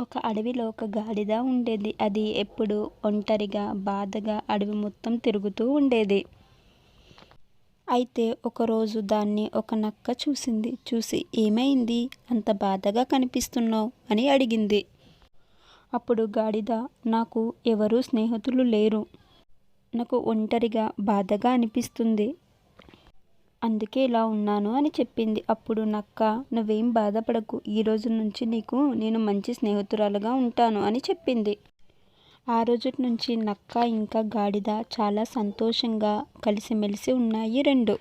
ఒక అడవిలో ఒక గాడిద ఉండేది. అది ఎప్పుడు ఒంటరిగా బాధగా అడవి మొత్తం తిరుగుతూ ఉండేది. అయితే ఒకరోజు దాన్ని ఒక నక్క చూసింది. చూసి ఏమైంది? అంత బాధగా కనిపిస్తున్నావు? అని అడిగింది. అప్పుడు గాడిద నాకు ఎవరూ స్నేహితులు లేరు. నాకు ఒంటరిగా బాధగా అనిపిస్తుంది. అందుకే ఇలా ఉన్నాను అని చెప్పింది. అప్పుడు నక్క నువ్వేం బాధపడకు. ఈ రోజు నుంచి నీకు నేను మంచి స్నేహితురాలుగా ఉంటాను అని చెప్పింది. ఆ రోజు నుంచి నక్క ఇంకా గాడిద చాలా సంతోషంగా కలిసిమెలిసి ఉన్నాయి రెండు.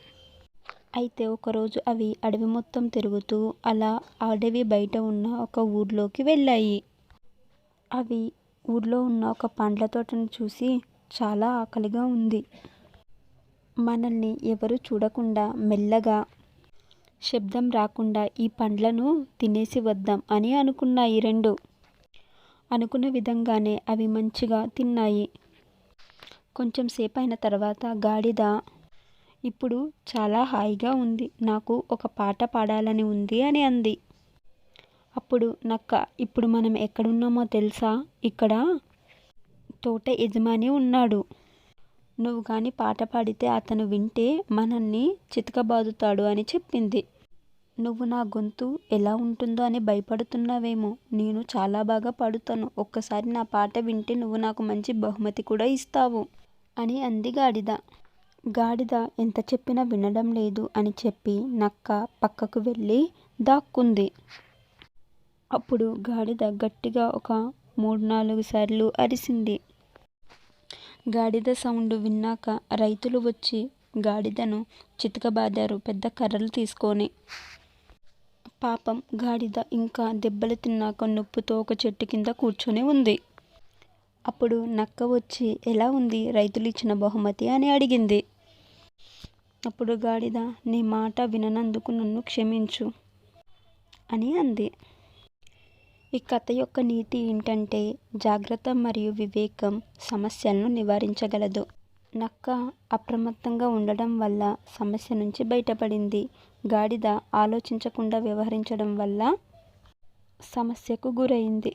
అయితే ఒకరోజు అవి అడవి మొత్తం తిరుగుతూ అలా అడవి బయట ఉన్న ఒక ఊర్లోకి వెళ్ళాయి. అవి ఊర్లో ఉన్న ఒక పండ్ల తోటను చూసి చాలా ఆకలిగా ఉంది. మనల్ని ఎవరు చూడకుండా మెల్లగా శబ్దం రాకుండా ఈ పండ్లను తినేసి వద్దాం అని అనుకున్నాయి రెండు. అనుకున్న విధంగానే అవి మంచిగా తిన్నాయి. కొంచెం సేపు అయిన తర్వాత గాడిద ఇప్పుడు చాలా హాయిగా ఉంది. నాకు ఒక పాట పాడాలని ఉంది అని అంది. అప్పుడు నక్క ఇప్పుడు మనం ఎక్కడున్నామో తెలుసా? ఇక్కడ తోట యజమాని ఉన్నాడు. నువ్వు కానీ పాట పాడితే అతను వింటే మనల్ని చితకబాదుతాడు అని చెప్పింది. నువ్వు నా గొంతు ఎలా ఉంటుందో అని భయపడుతున్నావేమో. నేను చాలా బాగా పాడుతాను. ఒక్కసారి నా పాట వింటే నువ్వు నాకు మంచి బహుమతి కూడా ఇస్తావు అని అంది గాడిద. గాడిద ఎంత చెప్పినా వినడం లేదు అని చెప్పి నక్క పక్కకు వెళ్ళి దాక్కుంది. అప్పుడు గాడిద గట్టిగా ఒక మూడు నాలుగు సార్లు అరిసింది. గాడిద సౌండ్ విన్నాక రైతులు వచ్చి గాడిదను చితకబాదారు పెద్ద కర్రలు తీసుకొని. పాపం గాడిద ఇంకా దెబ్బలు తిన్నాక నొప్పుతో ఒక చెట్టు కింద కూర్చొని ఉంది. అప్పుడు నక్క వచ్చి ఎలా ఉంది? రైతులు ఇచ్చిన బహుమతి? అని అడిగింది. అప్పుడు గాడిద నీ మాట విననందుకు నన్ను క్షమించు అని అంది. ఈ కథ యొక్క నీతి ఏంటంటే జాగ్రత్త మరియు వివేకం సమస్యలను నివారించగలదు. నక్క అప్రమత్తంగా ఉండడం వల్ల సమస్య నుంచి బయటపడింది. గాడిద ఆలోచించకుండా వ్యవహరించడం వల్ల సమస్యకు గురైంది.